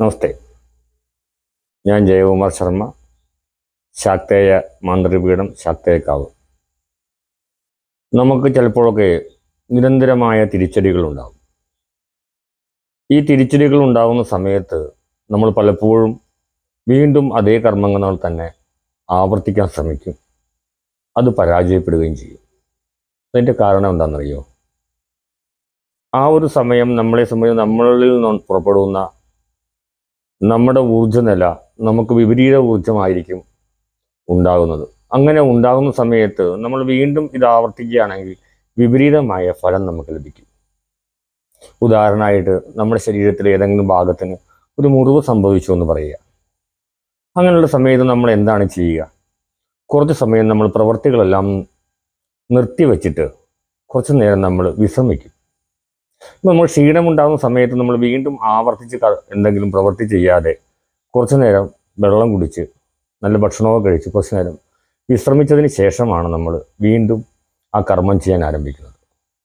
നമസ്തേ. ഞാൻ ജയകുമാർ ശർമ്മ. ശാക്തേയ മാന്ത്രിപീഠം ശാക്തേയക്കാവ്. നമുക്ക് ചിലപ്പോഴൊക്കെ നിരന്തരമായ തിരിച്ചടികളുണ്ടാകും. ഈ തിരിച്ചടികൾ ഉണ്ടാകുന്ന സമയത്ത് നമ്മൾ പലപ്പോഴും വീണ്ടും അതേ കർമ്മങ്ങൾ തന്നെ ആവർത്തിക്കാൻ ശ്രമിക്കും. അത് പരാജയപ്പെടുകയും ചെയ്യും. അതിന്റെ കാരണം എന്താണെന്നറിയോ? ആ ഒരു സമയം നമ്മളെ സംബന്ധിച്ച് നമ്മളിൽ നിന്ന് പുറപ്പെടുന്ന നമ്മുടെ ഊർജനില നമുക്ക് വിപരീത ഊർജമായിരിക്കും ഉണ്ടാകുന്നത്. അങ്ങനെ ഉണ്ടാകുന്ന സമയത്ത് നമ്മൾ വീണ്ടും ഇത് ആവർത്തിക്കുകയാണെങ്കിൽ വിപരീതമായ ഫലം നമുക്ക് ലഭിക്കും. ഉദാഹരണമായിട്ട് നമ്മുടെ ശരീരത്തിലെ ഏതെങ്കിലും ഭാഗത്തിന് ഒരു മുറിവ് സംഭവിച്ചു എന്ന് പറയുക. അങ്ങനെയുള്ള സമയത്ത് നമ്മൾ എന്താണ് ചെയ്യുക? കുറച്ച് സമയം നമ്മൾ പ്രവർത്തികളെല്ലാം നിർത്തിവെച്ചിട്ട് കുറച്ച് നേരം നമ്മൾ വിശ്രമിക്കും. ഇപ്പം നമ്മൾ ക്ഷീണമുണ്ടാകുന്ന സമയത്ത് നമ്മൾ വീണ്ടും ആവർത്തിച്ച് എന്തെങ്കിലും പ്രവൃത്തി ചെയ്യാതെ കുറച്ചു നേരം വെള്ളം കുടിച്ച് നല്ല ഭക്ഷണമൊക്കെ കഴിച്ച് കുറച്ച് നേരം വിശ്രമിച്ചതിന് ശേഷമാണ് നമ്മൾ വീണ്ടും ആ കർമ്മം ചെയ്യാൻ ആരംഭിക്കുന്നത്.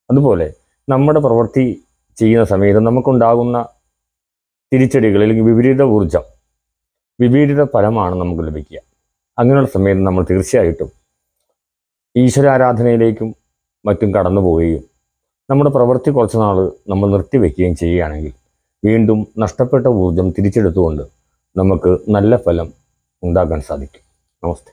അതുപോലെ നമ്മുടെ പ്രവൃത്തി ചെയ്യുന്ന സമയത്ത് നമുക്കുണ്ടാകുന്ന തിരിച്ചടികൾ അല്ലെങ്കിൽ വിപരീത ഊർജം വിപരീത ഫലമാണ് നമുക്ക് ലഭിക്കുക. അങ്ങനെയുള്ള സമയത്ത് നമ്മൾ തീർച്ചയായിട്ടും ഈശ്വരാരാധനയിലേക്കും മറ്റും കടന്നു പോവുകയും നമ്മുടെ പ്രവൃത്തി കുറച്ച് നാൾ നമ്മൾ നിർത്തിവെക്കുകയും ചെയ്യുകയാണെങ്കിൽ വീണ്ടും നഷ്ടപ്പെട്ട ഊർജം തിരിച്ചെടുത്തുകൊണ്ട് നമുക്ക് നല്ല ഫലം ഉണ്ടാക്കാൻ സാധിക്കും. നമസ്തേ.